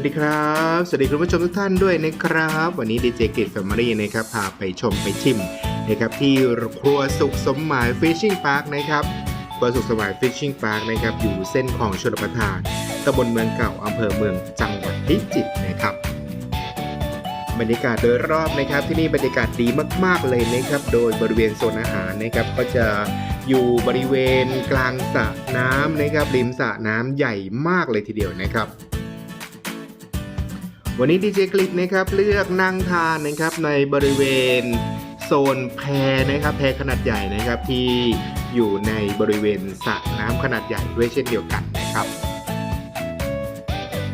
วัสดีครับ สวัสดีคุณผู้ชมทุกท่านด้วยนะครับ วันนี้ดีเจกิจแฟมิลี่นะครับพาไปชมไปชิมนะครับที่ครัวสุขสมหมายฟิชชิ่งพาร์คนะครับครัวสุขสมหมายฟิชชิ่งพาร์คนะครับอยู่เส้นของชลประทานตำบลเมืองเก่าอำเภอเมืองจังหวัดพิจิตรนะครับบรรยากาศโดยรอบนะครับที่นี่บรรยากาศดีมาก ๆเลยนะครับ โดยบริเวณโซนอาหารนะครับ ก็จะอยู่บริเวณกลางสระน้ำนะครับริมสระน้ำใหญ่มากเลยทีเดียวนะครับ วันนี้ดีเจกลิกนะครับเลือกนั่งทานนะครับในบริเวณโซนแพนะครับแพขนาดใหญ่นะครับที่อยู่ในบริเวณสระน้ำขนาดใหญ่ด้วยเช่นเดียวกันนะครับ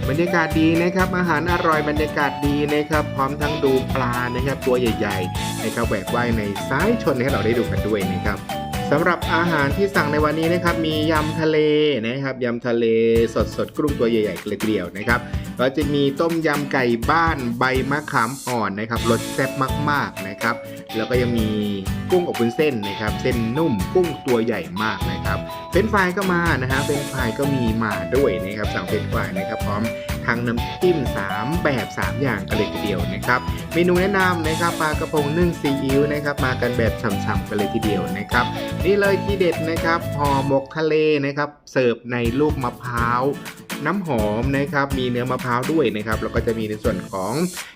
บรรยากาศดีนะครับ อาหารอร่อยบรรยากาศดีนะครับ พร้อมทั้งดูปลานะครับตัวใหญ่ ๆ นะครับแหวกว่ายในซ้ายชนให้เราได้ดูกันด้วยนะครับ สำหรับอาหารที่สั่งในวันนี้นะครับมียำทะเลนะครับยำทะเลสดๆกุ้งตัวใหญ่ๆเกลียวๆนะครับก็จะมีต้มยำไก่บ้านใบมะขามอ่อนนะครับรสแซ่บมากๆนะครับ แล้วก็ยังมีกุ้งอบวุ้นเส้นนะครับ เส้นนุ่มกุ้งตัวใหญ่มากนะครับเฟรนฟรายก็มานะฮะเฟรนฟรายก็มีมาด้วยนะครับสั่งเฟรนฟรายนะครับพร้อม ทั้งน้ำจิ้ม 3 แบบ 3 อย่างกันเลยทีเดียวนะครับเมนูแนะนำนะครับปลากระพงนึ่งซีอิ๊วนะครับมากันแบบฉ่ำๆกันเลยทีเดียวนะครับนี่เลยที่เด็ดนะครับห่อหมกทะเลนะครับเสิร์ฟในลูกมะพร้าวน้ำหอมนะครับมีเนื้อมะพร้าวด้วยนะครับแล้วก็จะมีในส่วนของ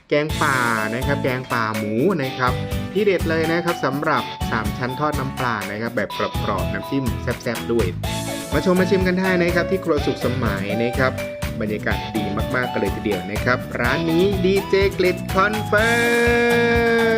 แกงป่านะครับ แกงป่าหมูนะครับ ที่เด็ดเลยนะครับสำหรับ 3 ชั้นทอดน้ำปลานะครับ แบบกรอบๆน้ำจิ้มแซ่บๆด้วย มาชมมาชิมกันได้นะครับที่ครัวสุขสมหมัยนะครับ บรรยากาศดีมากๆกันเลยทีเดียวนะครับ ร้านนี้ดีเจกลิดคอนเฟิร์